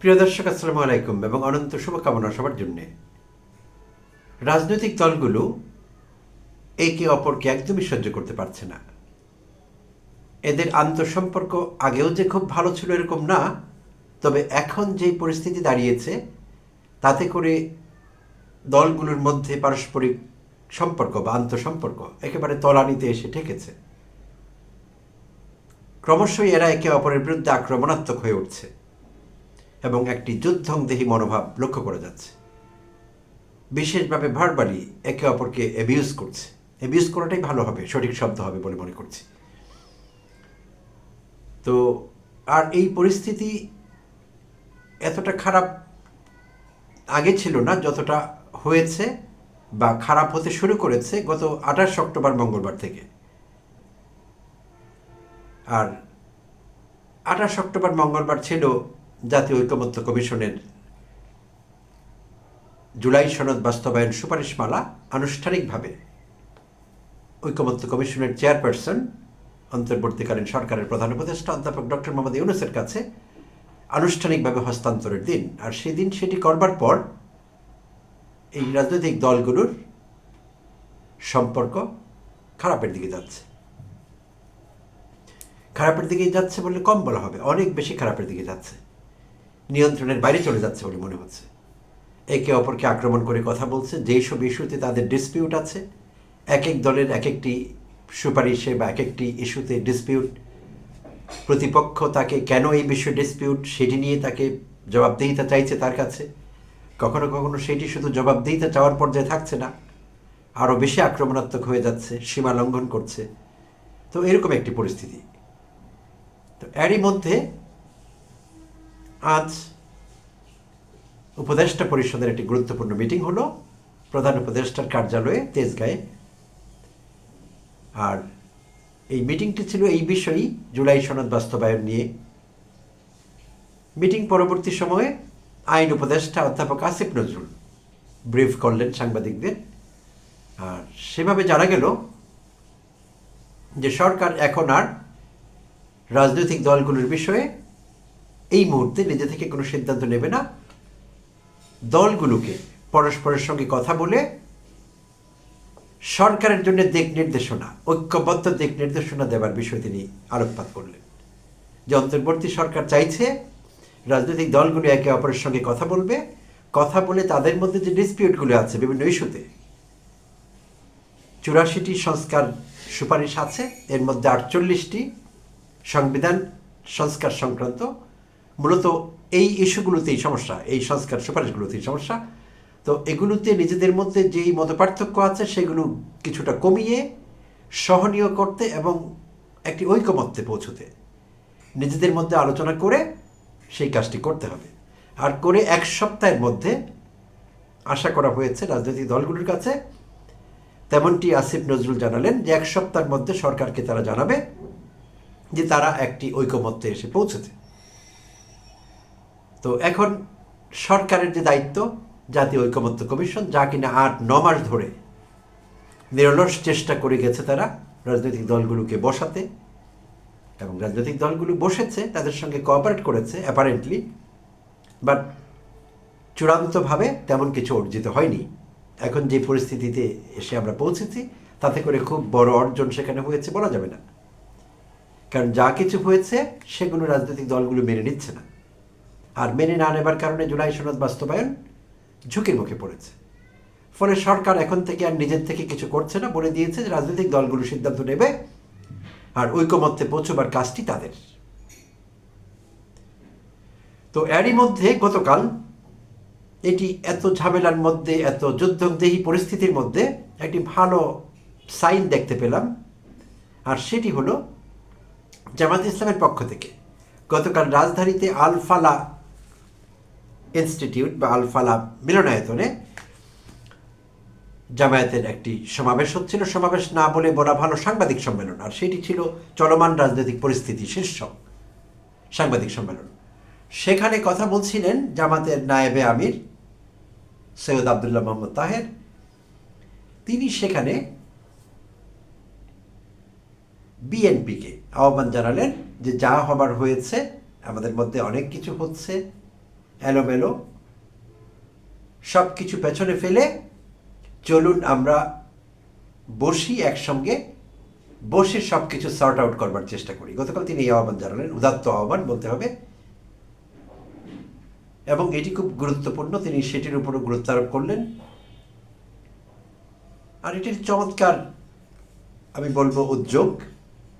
প্রিয় দর্শক, আসসালামু আলাইকুম এবং অনন্ত শুভকামনা সবার জন্যে। রাজনৈতিক দলগুলো একে অপরকে একদমই সহ্য করতে পারছে না। এদের আন্তঃসম্পর্ক আগেও যে খুব ভালো ছিল এরকম না, তবে এখন যে পরিস্থিতি দাঁড়িয়েছে, তাতে করে দলগুলোর মধ্যে পারস্পরিক সম্পর্ক বা আন্তঃসম্পর্ক একেবারে তলানিতে এসে ঠেকেছে। ক্রমশই এরা একে অপরের বিরুদ্ধে আক্রমণাত্মক হয়ে উঠছে। এবং একটি যুদ্ধংদেহী মনোভাব লক্ষ্য করা যাচ্ছে। বিশেষভাবে ভারবালি একে অপরকে অ্যাবিউজ করছে। অ্যাবিউজ করাটাই ভালো হবে, সঠিক শব্দ হবে বলে মনে করছি। তো, আর এই পরিস্থিতি এতটা খারাপ আগে ছিল না, যতটা হয়েছে বা খারাপ হতে শুরু করেছে গত আঠাশ অক্টোবর মঙ্গলবার থেকে। আর আঠাশ অক্টোবর মঙ্গলবার ছিল জাতীয় ঐকমত্য কমিশনের জুলাই সনদ বাস্তবায়ন সুপারিশমালা আনুষ্ঠানিকভাবে ঐকমত্য কমিশনের চেয়ারপারসন, অন্তর্বর্তীকালীন সরকারের প্রধান উপদেষ্টা অধ্যাপক ডক্টর মোহাম্মদ ইউনুসের কাছে আনুষ্ঠানিকভাবে হস্তান্তরের দিন। আর সেদিন সেটি করবার পর এই রাজনৈতিক দলগুলোর সম্পর্ক খারাপের দিকে যাচ্ছে। খারাপের দিকে যাচ্ছে বললে কম বলা হবে। অনেক বেশি খারাপের দিকে যাচ্ছে। নিয়ন্ত্রণের বাইরে চলে যাচ্ছে বলে মনে হচ্ছে। একে অপরকে আক্রমণ করে কথা বলছে। যেই সব ইস্যুতে তাদের ডিসপিউট আছে। এক এক দলের এক একটি সুপারিশে বা এক একটি ইস্যুতে ডিসপিউট প্রতিপক্ষ তাকে কেন এই বিষয়ে ডিসপিউট সেটি নিয়ে তাকে জবাবদিহিতা চাইছে তার কাছে। কখনো কখনো সেটি শুধু জবাবদিহিতা চাওয়ার পর্যায়ে থাকছে না, আরও বেশি আক্রমণাত্মক হয়ে যাচ্ছে, সীমা লঙ্ঘন করছে। তো এরকম একটি পরিস্থিতি। তো এরই মধ্যে আজ উপদেষ্টা পরিষদের একটি গুরুত্বপূর্ণ মিটিং হলো। প্রধান উপদেষ্টার কার্যালয়ে তেজগাঁয়ে। আর এই মিটিংটি ছিল এই বিষয়েই জুলাই সনদ বাস্তবায়ন নিয়ে। মিটিং পরবর্তী সময়ে আইন উপদেষ্টা অধ্যাপক আসিফ নজরুল ব্রিফ করলেন সাংবাদিকদের। আর সেভাবে জানা গেল যে সরকার এখন আর রাজনৈতিক দলগুলোর বিষয়ে এই মুহূর্তে নিজে থেকে কোনো সিদ্ধান্ত নেবে না। দলগুলোকে পরস্পরের সঙ্গে কথা বলে সরকারের জন্য দিক নির্দেশনা, ঐক্যবদ্ধ দিক নির্দেশনা দেওয়ার বিষয় তিনি আলোকপাত করলেন। যে অন্তর্বর্তী সরকার চাইছে, রাজনৈতিক দলগুলো একে অপরের সঙ্গে কথা বলবে, কথা বলে তাদের মধ্যে যে ডিসপিউটগুলো আছে বিভিন্ন ইস্যুতে, চুরাশিটি সংস্কার সুপারিশ আছে, এর মধ্যে আটচল্লিশটি সংবিধান সংস্কার সংক্রান্ত মূলত এই ইস্যুগুলোতেই সমস্যা, এই সংস্কার সুপারিশগুলোতেই সমস্যা। তো এগুলোতে নিজেদের মধ্যে যেই মতপার্থক্য আছে, সেগুলো কিছুটা কমিয়ে সহনীয় করতে এবং একটি ঐকমত্যে পৌঁছতে নিজেদের মধ্যে আলোচনা করে সেই কাজটি করতে হবে। আর করে এক সপ্তাহের মধ্যে আশা করা হয়েছে রাজনৈতিক দলগুলোর কাছে, তেমনটি আসিফ নজরুল জানালেন যে এক সপ্তাহের মধ্যে সরকারকে তারা জানাবে যে তারা একটি ঐকমত্যে এসে পৌঁছেছে তো এখন সরকারের যে দায়িত্ব, জাতীয় ঐকমত্য কমিশন, যা কিনা আট, ন মাস ধরে নিরলস চেষ্টা করে গেছে তারা রাজনৈতিক দলগুলোকে বসাতে এবং রাজনৈতিক দলগুলো বসেছে, তাদের সঙ্গে কোঅপারেট করেছে অ্যাপারেন্টলি বাট চূড়ান্তভাবে তেমন কিছু অর্জিত হয়নি। এখন যে পরিস্থিতিতে এসে আমরা পৌঁছেছি, তাতে করে খুব বড় অর্জন সেখানে হয়েছে বলা যাবে না। কারণ যা কিছু হয়েছে, সেগুলো রাজনৈতিক দলগুলো মেনে নিচ্ছে না। আর মেনে না নেবার কারণে জুলাই সনদ বাস্তবায়ন ঝুঁকির মুখে পড়েছে। ফলে সরকার এখন থেকে আর নিজের থেকে কিছু করছে না বলে দিয়েছে যে রাজনৈতিক দলগুলো সিদ্ধান্ত নেবে আর ঐকমত্যে পৌঁছবার কাজটি তাদের। তো এরই মধ্যে গতকাল এটি এত ঝামেলার মধ্যে, এত যুদ্ধদেহী পরিস্থিতির মধ্যে একটি ভালো সাইন দেখতে পেলাম আর সেটি হলো জামাত ইসলামের পক্ষ থেকে। গতকাল রাজধানীতে আলফালা ইনস্টিটিউট বা আলফালা মিলনায়তনে জামায়াতের একটি সমাবেশ হচ্ছিল। সমাবেশ না বলে বলা ভালো সাংবাদিক সম্মেলন, আর সেটি ছিল চলমান রাজনৈতিক পরিস্থিতি শীর্ষক সাংবাদিক সম্মেলন। সেখানে কথা বলছিলেন জামাতের নায়েবে আমির সৈয়দ আবদুল্লাহ মোহাম্মদ তাহের। তিনি সেখানে বিএনপিকে আহ্বান জানালেন যে যা হবার হয়েছে, আমাদের মধ্যে অনেক কিছু হচ্ছে এলোমেলো সব কিছু পেছনে ফেলে চলুন আমরা বসি একসঙ্গে, বসে সব কিছু সর্ট আউট করবার চেষ্টা করি। গতকাল তিনি এই আহ্বান জানালেন, উদাত্ত আহ্বান বলতে হবে। এবং এটি খুব গুরুত্বপূর্ণ, তিনি সেটির উপরও গুরুত্ব আরোপ করলেন। আর এটির চমৎকার, আমি বলব উদ্যোগ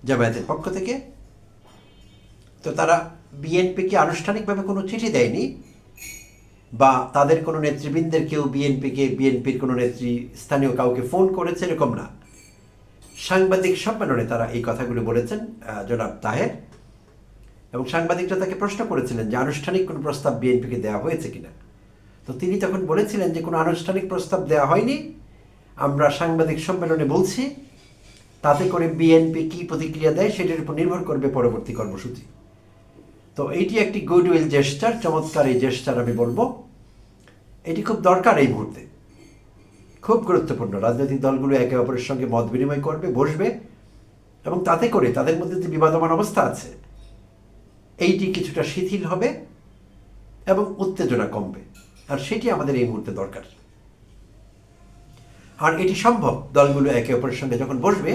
জামায়াতের পক্ষ থেকে। তো তারা বিএনপিকে আনুষ্ঠানিকভাবে কোনো চিঠি দেয়নি বা তাদের কোনো নেতৃবৃন্দের কেউ বিএনপিকে, বিএনপির কোনো নেত্রী, স্থানীয় কাউকে ফোন করেছে এরকম না। সাংবাদিক সম্মেলনে তারা এই কথাগুলো বলেছেন জনাব তাহের। এবং সাংবাদিকরা তাকে প্রশ্ন করেছিলেন যে আনুষ্ঠানিক কোনো প্রস্তাব বিএনপিকে দেওয়া হয়েছে কিনা। তো তিনি তখন বলেছিলেন যে কোনো আনুষ্ঠানিক প্রস্তাব দেওয়া হয়নি। আমরা সাংবাদিক সম্মেলনে বলছি, তাতে করে বিএনপি কি প্রতিক্রিয়া দেয় সেটার উপর নির্ভর করবে পরবর্তী কর্মসূচি। তো এইটি একটি গুডউইল জেস্টার চমৎকার এই জেস্টার আমি বলব। এটি খুব দরকার এই মুহূর্তে। খুব গুরুত্বপূর্ণ। রাজনৈতিক দলগুলো একে অপরের সঙ্গে মত বিনিময় করবে, বসবে এবং তাতে করে তাদের মধ্যে যে বিবাদমান অবস্থা আছে, এইটি কিছুটা শিথিল হবে এবং উত্তেজনা কমবে। আর সেটি আমাদের এই মুহূর্তে দরকার। আর এটি সম্ভব, দলগুলো একে অপরের সঙ্গে যখন বসবে,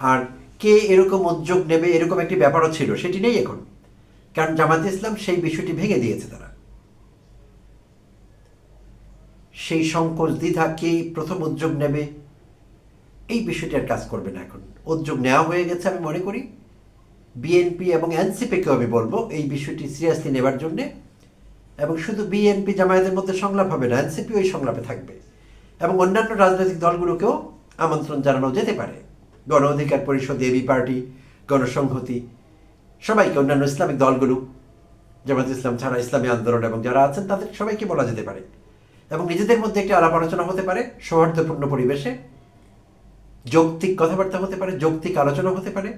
আর কে এরকম উদ্যোগ নেবে, এরকম একটি ব্যাপারও ছিল, সেটি নেই এখন। কারণ জামাতে ইসলাম সেই বিষয়টি ভেঙে দিয়েছে তারা। সেই সংকোচ, দ্বিধা কে প্রথম উদ্যোগ নেবে, এই বিষয়টি আর কাজ করবে না এখন। উদ্যোগ নেওয়া হয়ে গেছে আমি মনে করি। বিএনপি এবং এনসিপিকেও আমি বলব এই বিষয়টি সিরিয়াসলি নেবার জন্যে। এবং শুধু বিএনপি জামায়াতের মধ্যে সংলাপ হবে না এনসিপি ওই সংলাপে থাকবে। এবং অন্যান্য রাজনৈতিক দলগুলোকেও আমন্ত্রণ জানানো যেতে পারে। গণ অধিকার পরিষদ এবি পার্টি গণসংহতি সবাইকে অন্যান্য ইসলামিক দলগুলো, জামাত ইসলাম ছাড়া ইসলামী আন্দোলন এবং যারা আছেন তাদের সবাইকে বলা যেতে পারে। এবং নিজেদের মধ্যে একটি আলাপ আলোচনা হতে পারে, সৌহার্দ্যপূর্ণ পরিবেশে। যৌক্তিক কথাবার্তা হতে পারে, যৌক্তিক আলোচনা হতে পারে।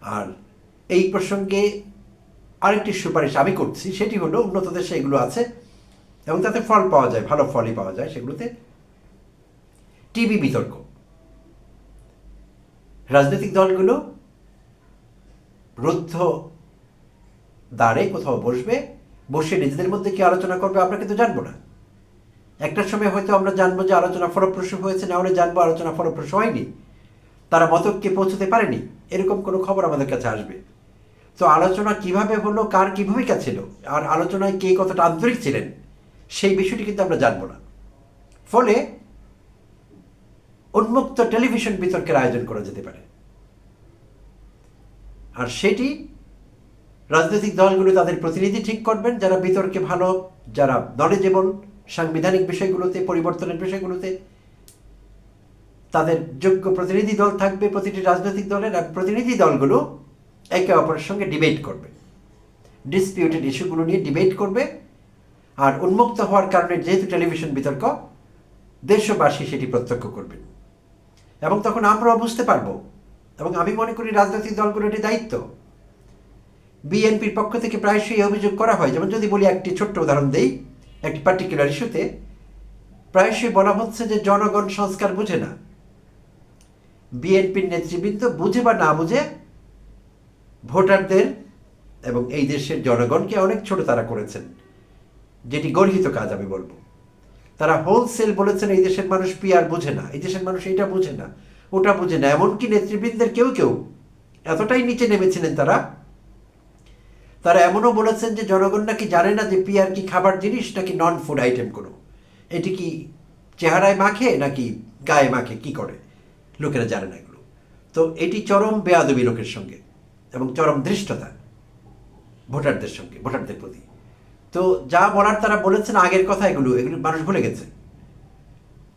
আর এই প্রসঙ্গে আরেকটি সুপারিশ আমি করছি, সেটি হলো উন্নত দেশে এগুলো আছে, এবং তাতে ফল পাওয়া যায়, ভালো ফলই পাওয়া যায় সেগুলোতে। টিভি বিতর্ক। রাজনৈতিক দলগুলো রুদ্ধ দ্বারে কোথাও বসবে, বসে নিজেদের মধ্যে কি আলোচনা করবে আমরা কিন্তু জানব না। একটা সময় হয়তো আমরা জানব যে আলোচনা ফলপ্রসূ হয়েছে, না হলে জানব আলোচনা ফলপ্রসূ হয়নি। তারা মতককে পৌঁছতে পারেনি, এরকম কোনো খবর আমাদের কাছে আসবে। তো আলোচনা কীভাবে হলো, কার কি ভূমিকা ছিল, আর আলোচনায় কে কতটা আন্তরিক ছিলেন, সেই বিষয়টি কিন্তু আমরা জানব না। ফলে উন্মুক্ত টেলিভিশন বিতর্কের আয়োজন করা যেতে পারে। আর সেটি রাজনৈতিক দলগুলো তাদের প্রতিনিধি ঠিক করবেন, যারা বিতর্কে ভালো, যারা দলে নলেজেবল সাংবিধানিক বিষয়গুলোতে, পরিবর্তনের বিষয়গুলোতে, তাদের যোগ্য প্রতিনিধি দল থাকবে প্রতিটি রাজনৈতিক দলের, আর প্রতিনিধি দলগুলো একে অপরের সঙ্গে ডিবেট করবে। ডিসপিউটেড ইস্যুগুলো নিয়ে ডিবেট করবে, আর উন্মুক্ত হওয়ার কারণে যেহেতু টেলিভিশন বিতর্ক, দেশবাসী সেটি প্রত্যক্ষ করবেন। এবং তখন আমরাও বুঝতে পারব এবং আমি মনে করি রাজনৈতিক দলগুলোর এটি দায়িত্ব। বিএনপির পক্ষ থেকে প্রায়শই অভিযোগ করা হয়, যেমন যদি বলি একটি ছোট্ট উদাহরণ দেই, একটি পার্টিকুলার ইস্যুতে প্রায়শই বলা হচ্ছে যে জনগণ সংস্কার বুঝে না। বিএনপির নেতৃবৃন্দ বুঝে বা না বুঝে ভোটারদের এবং এই দেশের জনগণকে অনেক ছোট তারা করেছেন, যেটি গর্হিত কাজ আমি বলব। তারা হোলসেল বলেছেন, এই দেশের মানুষ পিয়ার বুঝে না। এই দেশের মানুষ এটা বুঝে না। ওটা বুঝে না। এমনকি নেতৃবৃন্দের কেউ কেউ এতটাই নিচে নেমেছিলেন তারা। তারা এমনও বলেছেন যে জনগণ নাকি জানে না যে পিয়ার কি খাবার জিনিস নাকি নন ফুড আইটেম কোনো। এটি কি চেহারায় মাখে নাকি গায়ে মাখে? কি করে? লোকেরা জানে না এগুলো। তো এটি চরম বেয়াদবি লোকের সঙ্গে এবং চরম ধৃষ্টতা ভোটারদের সঙ্গে, ভোটারদের প্রতি। তো যা বলার তারা বলেছেন, আগের কথা এগুলো এগুলো মানুষ ভুলে গেছে।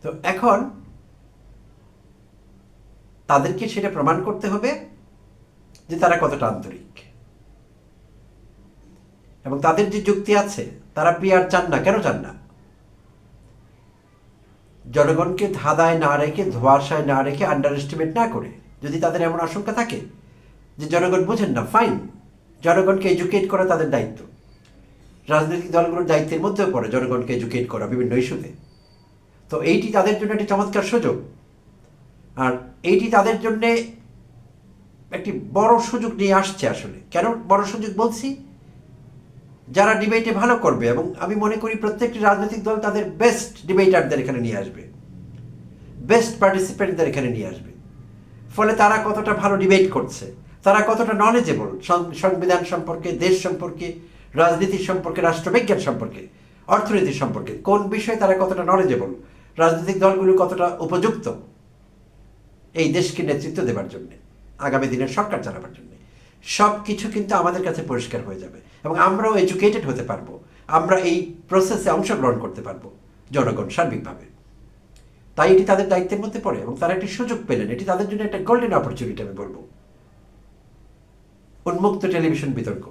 তো এখন তাদেরকে সেটা প্রমাণ করতে হবে যে তারা কতটা আন্তরিক। এবং তাদের যে যুক্তি আছে, তারা পিয়ার চান না। কেন চান না? জনগণকে ধাঁধায় না রেখে, ধোয়াশায় না রেখে আন্ডার এস্টিমেট না করে যদি তাদের এমন আশঙ্কা থাকে যে জনগণ বোঝেন না ফাইন জনগণকে এডুকেট করা তাদের দায়িত্ব। রাজনৈতিক দলগুলোর দায়িত্বের মধ্যেও পড়ে জনগণকে এডুকেট করা বিভিন্ন ইস্যুতে। তো এইটি তাদের জন্য একটি চমৎকার সুযোগ। আর এইটি তাদের জন্যে একটি বড় সুযোগ নিয়ে আসছে আসলে। কেন বড় সুযোগ বলছি? যারা ডিবেটে ভালো করবে এবং আমি মনে করি প্রত্যেকটি রাজনৈতিক দল তাদের বেস্ট ডিবেটারদের এখানে নিয়ে আসবে। বেস্ট পার্টিসিপেন্টদের এখানে নিয়ে আসবে। ফলে তারা কতটা ভালো ডিবেট করছে, তারা কতটা নলেজেবল সংবিধান সম্পর্কে, দেশ সম্পর্কে, রাজনীতি সম্পর্কে, রাষ্ট্রবিজ্ঞান সম্পর্কে, অর্থনীতি সম্পর্কে, কোন বিষয়ে তারা কতটা নলেজেবল রাজনৈতিক দলগুলো কতটা উপযুক্ত। এই দেশকে নেতৃত্ব দেবার জন্যে, আগামী দিনের সরকার চালাবার জন্যে। সব কিছু কিন্তু আমাদের কাছে পরিষ্কার হয়ে যাবে এবং আমরাও এডুকেটেড হতে পারব। আমরা এই প্রসেসে অংশগ্রহণ করতে পারব, জনগণ সার্বিকভাবে। তাই এটি তাদের দায়িত্বের মধ্যে পড়ে এবং তারা একটি সুযোগ পেলেন। এটি তাদের জন্য একটা গোল্ডেন অপরচুনিটি আমি বলব। উন্মুক্ত টেলিভিশন বিতর্ক।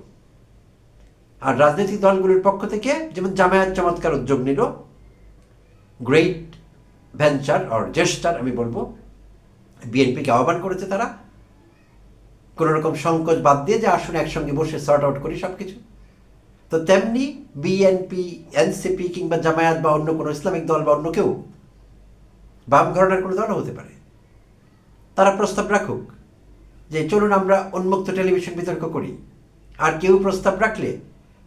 আর রাজনৈতিক দলগুলোর পক্ষ থেকে যেমন জামায়াত চমৎকার উদ্যোগ নিল গ্রেট ভেঞ্চার অর জেস্টার আমি বলব বিএনপিকে আহ্বান করেছে তারা। কোনো রকম সংকোচ বাদ দিয়ে যে আসুন একসঙ্গে বসে সর্ট আউট করি সব কিছু তো তেমনি বিএনপি এনসিপি কিংবা জামায়াত বা অন্য কোনো ইসলামিক দল বা অন্য কেউ বাম ঘরনার কোনো দলও হতে পারে। তারা প্রস্তাব রাখুক যে চলুন আমরা উন্মুক্ত টেলিভিশন বিতর্ক করি। আর কেউ প্রস্তাব রাখলে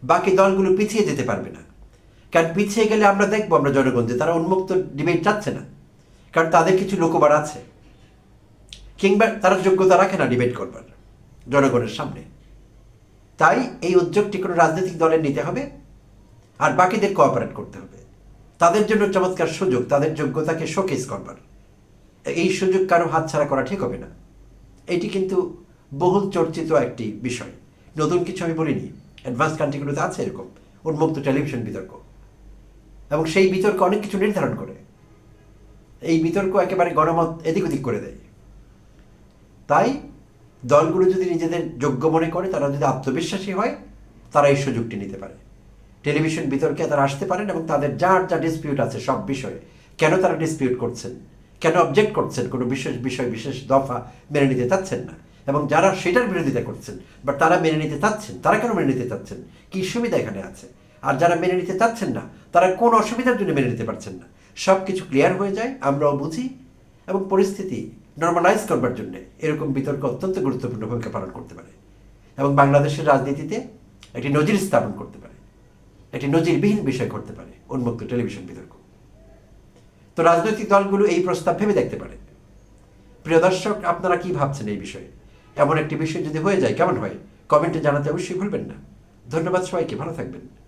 বাকি দলগুলো পিছিয়ে যেতে পারবে না। কারণ পিছিয়ে গেলে আমরা দেখব আমরা জনগণ যে তারা উন্মুক্ত ডিবেট চাচ্ছে না। কারণ তাদের কিছু লোকবার আছে। কিংবা তারা যোগ্যতা রাখে না ডিবেট করবার, জনগণের সামনে। তাই এই উদ্যোগটি কোনো রাজনৈতিক দলের নিতে হবে, আর বাকিদের কোঅপারেট করতে হবে। তাদের জন্য চমৎকার সুযোগ, তাদের যোগ্যতাকে শোকেস করবার। এই সুযোগ কারও হাতছাড়া করা ঠিক হবে না। এটি কিন্তু বহুল চর্চিত একটি বিষয়। নতুন কিছু আমি বলিনি অ্যাডভান্স কান্ট্রিগুলোতে আছে এরকম, উন্মুক্ত টেলিভিশন বিতর্ক। এবং সেই বিতর্ক অনেক কিছু নির্ধারণ করে। এই বিতর্ক একেবারে গণমত এদিক ওদিক করে দেয়। তাই দলগুলো যদি নিজেদের যোগ্য মনে করে, তারা যদি আত্মবিশ্বাসী হয়, তারা এই সুযোগটি নিতে পারে। টেলিভিশন বিতর্কে তারা আসতে পারেন এবং তাদের যার যা ডিসপিউট আছে সব বিষয়ে, কেন তারা ডিসপিউট করছেন, কেন অবজেক্ট করছেন, কোনো বিশেষ বিষয়, বিশেষ দফা মেনে নিতে চাচ্ছেন না। এবং যারা সেটার বিরোধিতা করছেন বা তারা মেনে নিতে চাচ্ছেন, তারা কেন মেনে নিতে চাচ্ছেন? কী সুবিধা এখানে আছে? আর যারা মেনে নিতে চাচ্ছেন না, তারা কোন অসুবিধার জন্য মেনে নিতে পারছেন না? সব কিছু ক্লিয়ার হয়ে যায়, আমরাও বুঝি, এবং পরিস্থিতি নর্মালাইজ করবার জন্য এরকম বিতর্ক অত্যন্ত গুরুত্বপূর্ণ ভূমিকা পালন করতে পারে। এবং বাংলাদেশের রাজনীতিতে একটি নজির স্থাপন করতে পারে। একটি নজিরবিহীন বিষয় করতে পারে উন্মুক্ত টেলিভিশন বিতর্ক। তো রাজনৈতিক দলগুলো এই প্রস্তাব ভেবে দেখতে পারে। প্রিয় দর্শক, আপনারা কি ভাবছেন এই বিষয়ে? এমন একটি বিষয় যদি হয়ে যায়, কেমন হয়? কমেন্টে জানাতে অবশ্যই ভুলবেন না। ধন্যবাদ সবাইকে, ভালো থাকবেন।